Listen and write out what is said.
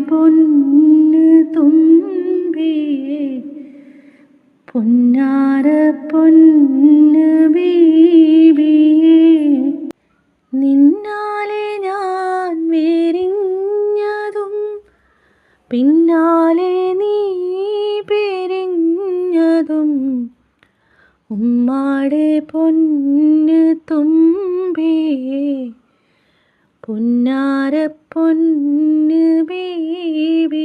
പൊന്ന് തുമ്പിയെ പൊന്നാര പൊന്ന് ബീബിയെ. നിന്നാലെ ഞാൻ മെരിഞ്ഞതും പിന്നാലെ നീ പെരിഞ്ഞതും. ഉമ്മാടെ പൊന്ന് തുമ്പിയേ പൊന്നാര പൊന്ന് ബേബി